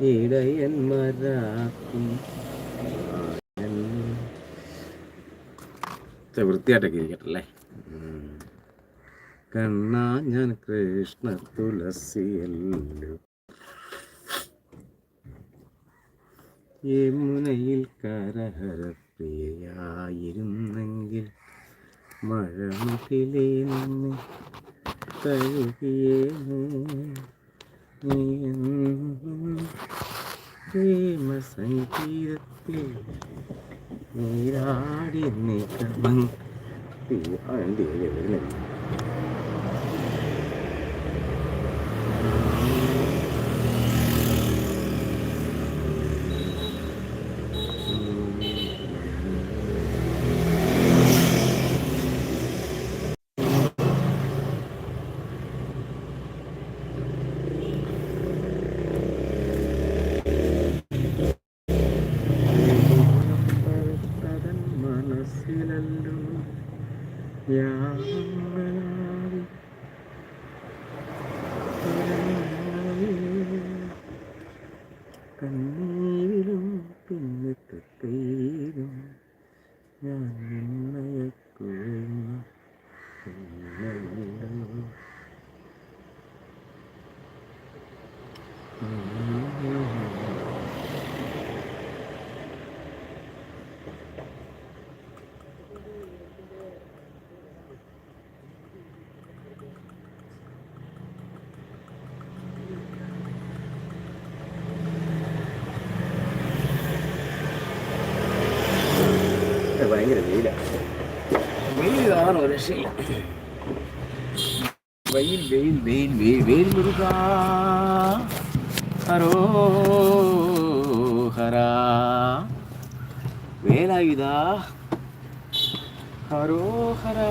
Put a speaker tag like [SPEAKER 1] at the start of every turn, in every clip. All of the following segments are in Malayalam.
[SPEAKER 1] ഇടയന്മാരാക്കും. വൃത്തിയായിട്ടൊക്കെ ഇരിക്കട്ടെ അല്ലേ ഉം. കണ്ണാ ഞാൻ കൃഷ്ണ തുളസിയല്ലോ. യമുനയിൽ കരഹര മഴ മുട്ടിലേ നിന്ന് കഴുകിയേനെ നീ എന്നും പ്രേമ സംഗീതത്തിൽ നീരാടി നീക്കണം വണ്ടി വരുന്നില്ല அங்கே பயங்கர வெயில். வெயில் தான் ஒரு விஷயம் வெயில் வெயில் வெயில் வெயில் வெயில் முருகா. ஹரோஹரா வேலாயுதா? ஹரோஹரா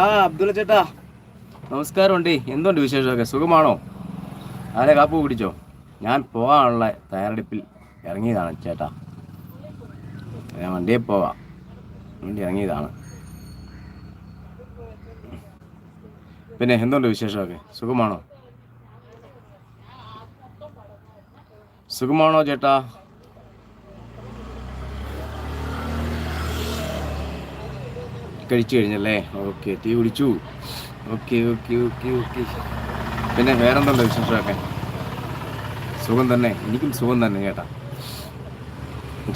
[SPEAKER 1] ആ അബ്ദുള്ള ചേട്ടാ. നമസ്കാരം ഉണ്ട് എന്തുണ്ട് വിശേഷമൊക്കെ? സുഖമാണോ? ആരെ കാപ്പ് പിടിച്ചോ ഞാൻ പോകാനുള്ള തയ്യാറെടുപ്പിൽ ഇറങ്ങിയതാണ് ചേട്ടാ. ഞാൻ വണ്ടിയിൽ പോവാം. വണ്ടി ഇറങ്ങിയതാണ്. പിന്നെ എന്തുണ്ട് വിശേഷമൊക്കെ? സുഖമാണോ? സുഖമാണോ ചേട്ടാ? കഴിച്ചു കഴിഞ്ഞല്ലേ? ഓക്കെ ടീ കുടിച്ചു. Okay okay okay okay. പിന്നെ വേറെന്തുണ്ടോ വിശേഷമൊക്കെ? സുഖം തന്നെ. എനിക്കും സുഖം തന്നെ കേട്ടാ.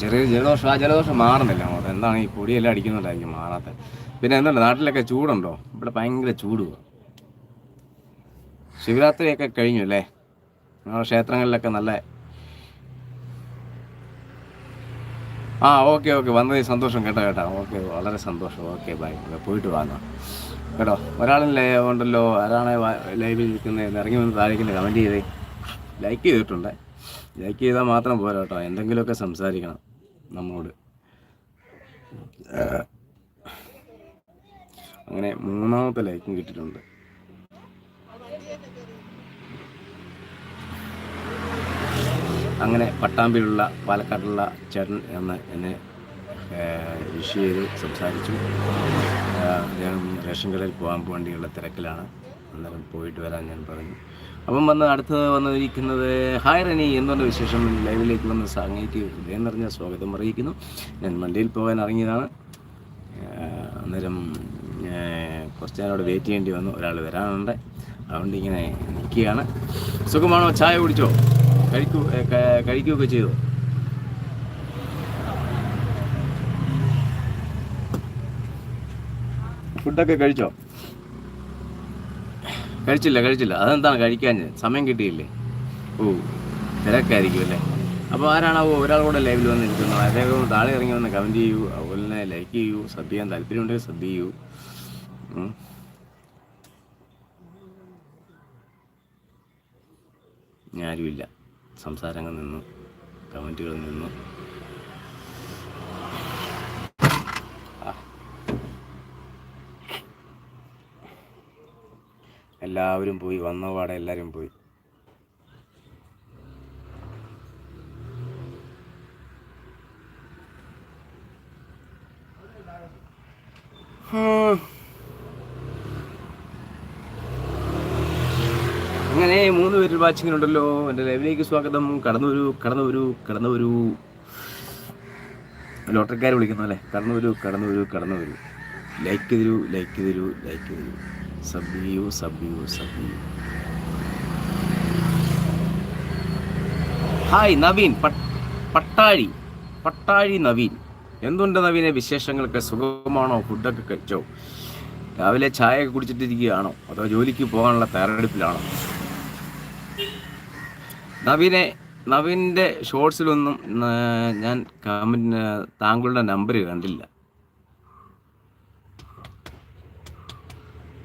[SPEAKER 1] ചെറിയ ജലദോഷം ആ ജലദോഷം മാറുന്നില്ല. അങ്ങോട്ട് എന്താണ് ഈ പൊടിയെല്ലാം അടിക്കുന്നുണ്ടായിരിക്കും മാറാത്ത. പിന്നെ എന്തുണ്ട്? നാട്ടിലൊക്കെ ചൂടുണ്ടോ? ഇവിടെ ഭയങ്കര ചൂട്. ശിവരാത്രിയൊക്കെ കഴിഞ്ഞു അല്ലേ? നമ്മുടെ ക്ഷേത്രങ്ങളിലൊക്കെ നല്ല ആ ഓക്കെ ഓക്കെ. വന്നതിൽ സന്തോഷം കേട്ടോ കേട്ടോ. ഓക്കെ വളരെ സന്തോഷം. Okay bye. പോയിട്ട് വാങ്ങാം കേട്ടോ ലൈവ് ഉണ്ടല്ലോ. ആരാണ് ലൈവിൽ നിൽക്കുന്നത് ഇറങ്ങി വന്ന് താഴേക്ക് കമന്റ് ചെയ്തേ. ലൈക്ക് ചെയ്തിട്ടുണ്ട്. ലൈക്ക് ചെയ്താൽ മാത്രം പോരാ കേട്ടോ. എന്തെങ്കിലുമൊക്കെ സംസാരിക്കണം നമ്മളോട്. അങ്ങനെ മൂന്നാമത്തെ ലൈക്കും കിട്ടിയിട്ടുണ്ട്. അങ്ങനെ പട്ടാമ്പിയിലുള്ള പാലക്കാട്ടുള്ള ചേട്ടൻ എന്ന് എന്നെ വിഷ് ചെയ്ത് സംസാരിച്ചു. അദ്ദേഹം റേഷൻ കടയിൽ പോകാൻ വേണ്ടിയുള്ള തിരക്കിലാണ്. അന്നേരം പോയിട്ട് വരാൻ ഞാൻ പറഞ്ഞു. അപ്പം വന്ന് അടുത്ത് വന്നിരിക്കുന്നത് ഹായ് റനി എന്തുകൊണ്ട് വിശേഷം? ലൈവിലേക്ക് വന്ന് സാങ്കേതിക ഹൃദയം നിറഞ്ഞ സ്വാഗതം അറിയിക്കുന്നു. ഞാൻ വണ്ടിയിൽ പോകാൻ ഇറങ്ങിയതാണ്. അന്നേരം കുറച്ച് നേരം അവിടെ വെയിറ്റ് ചെയ്യേണ്ടി വന്നു. ഒരാൾ വരാനുണ്ട്. അതുകൊണ്ട് ഇങ്ങനെ നിൽക്കുകയാണ്. സുഖമാണോ? ചായ കുടിച്ചോ? കഴിക്കൂ കഴിക്കുകയൊക്കെ ചെയ്തു. ഫുഡൊക്കെ കഴിച്ചോ? കഴിച്ചില്ല കഴിച്ചില്ല. അതെന്താണ് കഴിക്കാൻ? സമയം കിട്ടിയില്ലേ? ഓ തിരക്കായിരിക്കും അല്ലേ? അപ്പോൾ ആരാണാവോ? ഒരാൾ കൂടെ ലൈവിൽ വന്ന് ഇരിക്കുന്നത് അദ്ദേഹം താഴെ ഇറങ്ങി വന്ന് കമന്റ് ചെയ്യൂ. അതുപോലെ തന്നെ ലൈക്ക് ചെയ്യൂ. സബ് ചെയ്യാൻ താല്പര്യമുണ്ടെങ്കിൽ സബ് ചെയ്യൂ ഞാനും ഞാരുമില്ല സംസാരങ്ങൾ നിന്നു കമന്റുകൾ നിന്നു. എല്ലാവരും പോയി വന്ന പാടെ എല്ലാവരും പോയി ഹും. അങ്ങനെ വാച്ചിങ്ങിനുണ്ടല്ലോ എന്റെ ലൈവിലേക്ക് സ്വാഗതം. കടന്നു വരൂ കടന്നു വരൂ കടന്നു വരൂ ലോട്ടറിക്കാർ വിളിക്കുന്നു അല്ലേ? കടന്നു വരൂ കടന്നു വരൂ കടന്നു വരൂ ലൈക്ക് തരൂ ലൈക്ക് തരൂ ലൈക്ക് തരൂ സബ് ചെയ്യൂ സബ് ചെയ്യൂ സബ് ചെയ്യൂ ഹായ് നവീൻ പട്ട്- പട്ടാഴി പട്ടാഴി നവീൻ എന്തുണ്ട് നവീനെ വിശേഷങ്ങളൊക്കെ സുഖമാണോ? ഫുഡൊക്കെ കഴിച്ചോ? രാവിലെ ചായ കുടിച്ചിട്ടിരിക്കുകയാണോ? അതോ ജോലിക്ക് പോകാനുള്ള തയ്യാറെടുപ്പിലാണോ? നവീനെ നവീന്റെ ഷോർട്സിലൊന്നും ഞാൻ കമന്റ് താങ്കളുടെ നമ്പർ കണ്ടില്ല.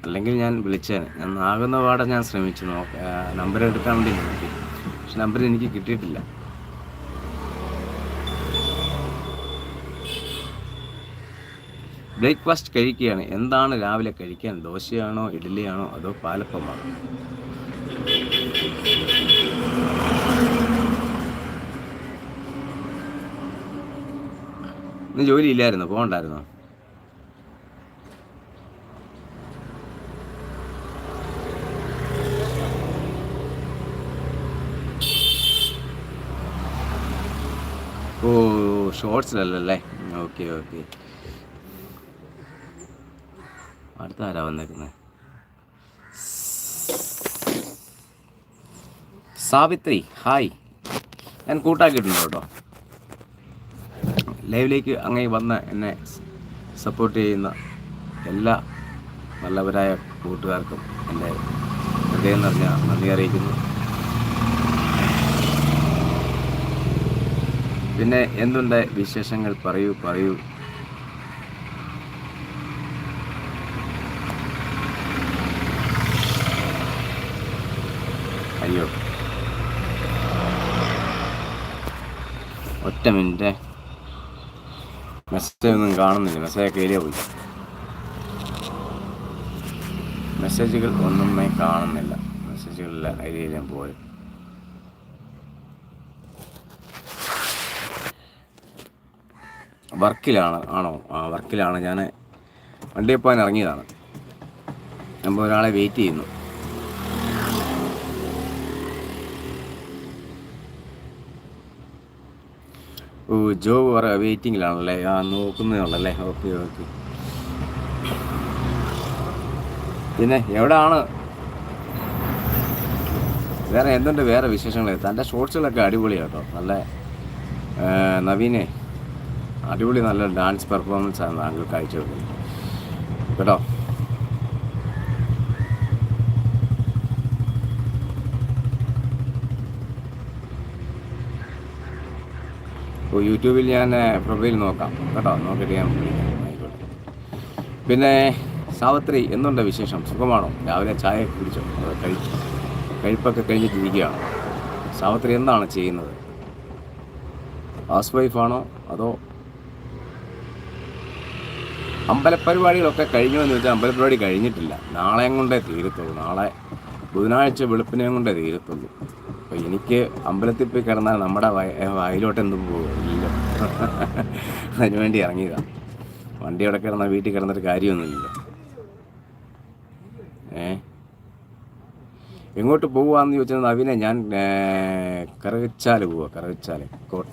[SPEAKER 1] അല്ലെങ്കിൽ ഞാൻ വിളിച്ചേനെ. ഞാൻ ആകുന്ന പാടെ ഞാൻ ശ്രമിച്ചു നോക്ക നമ്പർ എടുക്കാൻ വേണ്ടി നോക്കി. പക്ഷെ നമ്പർ എനിക്ക് കിട്ടിയിട്ടില്ല. ബ്രേക്ക്ഫാസ്റ്റ് കഴിക്കുകയാണ്. എന്താണ് രാവിലെ കഴിക്കാൻ? ദോശയാണോ ഇഡ്ഡലിയാണോ അതോ പാലപ്പമാണോ? ഇന്ന് ജോലി ഇല്ലായിരുന്നു പോകണ്ടായിരുന്നോ ഓ ഷോർട്സിലല്ലേ ഓക്കെ ഓക്കെ. അടുത്ത ആരാ വന്നേക്കുന്നത് സാവിത്രി ഹായ്. ഞാൻ കൂട്ടാക്കിയിട്ടുണ്ട് കേട്ടോ ലൈവിലേക്ക് അങ്ങേ വന്ന് എന്നെ സപ്പോർട്ട് ചെയ്യുന്ന എല്ലാ നല്ലവരായ കൂട്ടുകാർക്കും എന്റെ ഹൃദയം നിറഞ്ഞ നന്ദി അറിയിക്കുന്നു. പിന്നെ എന്തുണ്ട് വിശേഷങ്ങൾ? പറയൂ പറയൂ. അയ്യോ. ഒറ്റ മിനിറ്റ്. മെസ്സേജ് ഒന്നും കാണുന്നില്ല. മെസ്സേജ് കയറിയ പോയി. മെസ്സേജുകൾ ഒന്നും കാണുന്നില്ല. മെസ്സേജുകളില്ല കയറിയാലും പോയി. വർക്കിലാണ്. ആണോ? ആ വർക്കിലാണ്. ഞാൻ വണ്ടിയിൽ ഇറങ്ങിയതാണ്. അപ്പോൾ ഒരാളെ വെയിറ്റ് ചെയ്യുന്നു. ഓ ജോബ് പറ വെയിറ്റിങ്ങിലാണല്ലേ? ആ നോക്കുന്നതാണല്ലേ. Okay okay. പിന്നെ എവിടാണ്? വേറെ എന്തുണ്ട് വേറെ വിശേഷങ്ങൾ തന്റെ ഷോർട്സുകളൊക്കെ അടിപൊളിയാണ് കേട്ടോ നല്ല നവീനെ. അടിപൊളി നല്ല ഡാൻസ് പെർഫോമൻസ് ആണ് താങ്കൾ കാഴ്ചവെക്കുന്നത്. കേട്ടോ? അപ്പോൾ യൂട്യൂബിൽ ഞാൻ പ്രൊഫൈൽ നോക്കാം. കേട്ടോ നോക്കിയിട്ട് ഞാൻ വിളിക്കാം. ആയിക്കോട്ടെ. പിന്നെ സാവത്രി എന്തുണ്ട് വിശേഷം? സുഖമാണോ? രാവിലെ ചായ കുടിച്ചോ? അത് കഴിച്ചു കഴിപ്പൊക്കെ കഴിഞ്ഞിട്ടിരിക്കുകയാണ്? സാവത്രി എന്താണ് ചെയ്യുന്നത്? ഹൗസ് വൈഫാണോ അതോ അമ്പലപ്പരിപാടികളൊക്കെ കഴിഞ്ഞു എന്ന് വെച്ചാൽ അമ്പലപ്പരിപാടി കഴിഞ്ഞിട്ടില്ല. നാളെയും കൊണ്ടേ തീരത്തുള്ളൂ. നാളെ ബുധനാഴ്ച വെളുപ്പിനെയും കൊണ്ടേ തീരത്തുള്ളൂ. അപ്പോൾ എനിക്ക് അമ്പലത്തിൽ പോയി കിടന്നാൽ നമ്മുടെ വയ- വയലോട്ട് എന്തും പോകില്ല അതിന് വേണ്ടി ഇറങ്ങിയതാണ് വണ്ടി അവിടെ കിടന്നാൽ വീട്ടിൽ കിടന്നിട്ട് കാര്യമൊന്നുമില്ല. ഏ? എങ്ങോട്ട് പോവാന്ന് ചോദിച്ചാൽ നവീനെ ഞാൻ ഏ, പോവുക പോവാ കോട്ട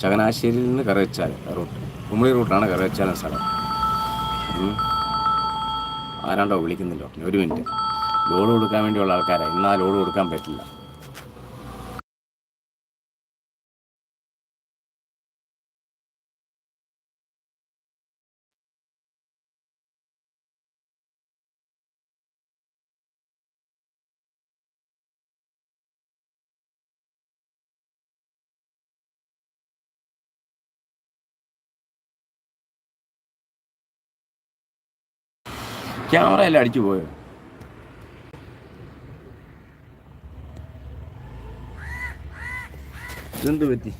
[SPEAKER 1] ചങ്ങനാശ്ശേരിയിൽ നിന്ന് കറുകച്ചാൽ റൂട്ട്. കുമളി റൂട്ടാണ് കറുകച്ചാല സ്ഥലം. ആരാണ്ടോ വിളിക്കുന്നില്ലോ ഒരു മിനിറ്റ്. ലോഡ് കൊടുക്കാൻ വേണ്ടിയുള്ള ആൾക്കാരാണ് ഇന്നാ ലോഡ് കൊടുക്കാൻ പറ്റില്ല. ക്യാമറ എല്ലാം അടിച്ചു പോയോ? ഇതെന്ത് പറ്റി?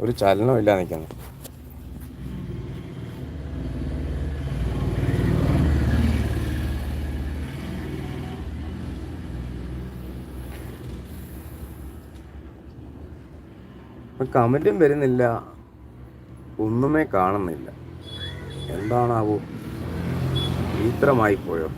[SPEAKER 1] ഒരു ചലനം ഇല്ല നിൽക്കുന്നു. കമന്റും വരുന്നില്ല. ഒന്നുമേ കാണുന്നില്ല. എന്താണാവോ? വിചിത്രമായി പോയോ?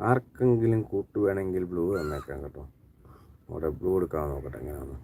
[SPEAKER 1] ആർക്കെങ്കിലും കൂട്ട് വേണമെങ്കിൽ ബ്ലൂ തന്നേക്കാം കേട്ടോ. അവിടെ ബ്ലൂ എടുക്കാൻ നോക്കട്ടെ എങ്ങനെയാണെന്ന്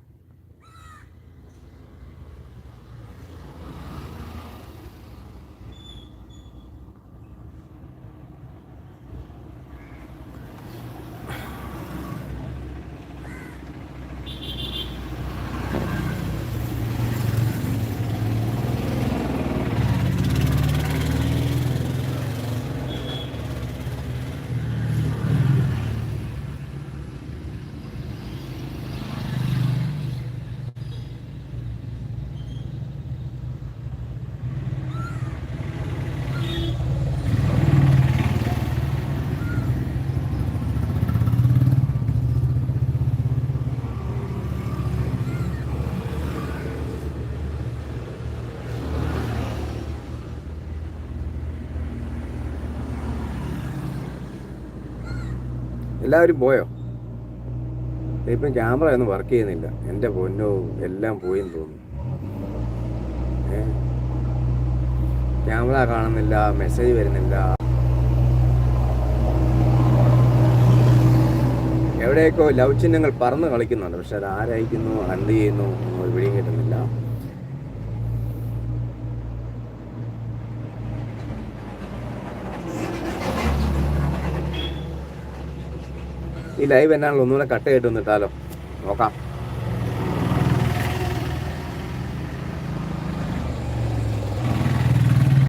[SPEAKER 1] എല്ലാവരും പോയോ? ഇപ്പം ക്യാമറ ഒന്നും വർക്ക് ചെയ്യുന്നില്ല. എന്റെ പൊന്നോ എല്ലാം പോയെന്ന് തോന്നുന്നു. ക്യാമറ കാണുന്നില്ല മെസ്സേജ് വരുന്നില്ല. എവിടെയൊക്കെ ലവ് ചിഹ്നങ്ങൾ പറന്ന് കളിക്കുന്നുണ്ട്. പക്ഷെ അത് ആരായിക്കുന്നു എന്ത് ചെയ്യുന്നു ഒരു പിടിയും കിട്ടുന്നില്ല. ഈ ലൈവ് എന്നാണല്ലോ ഒന്നുകൂടെ കട്ട് ചെയ്തിട്ട് വന്നിട്ടാലോ? നോക്കാം.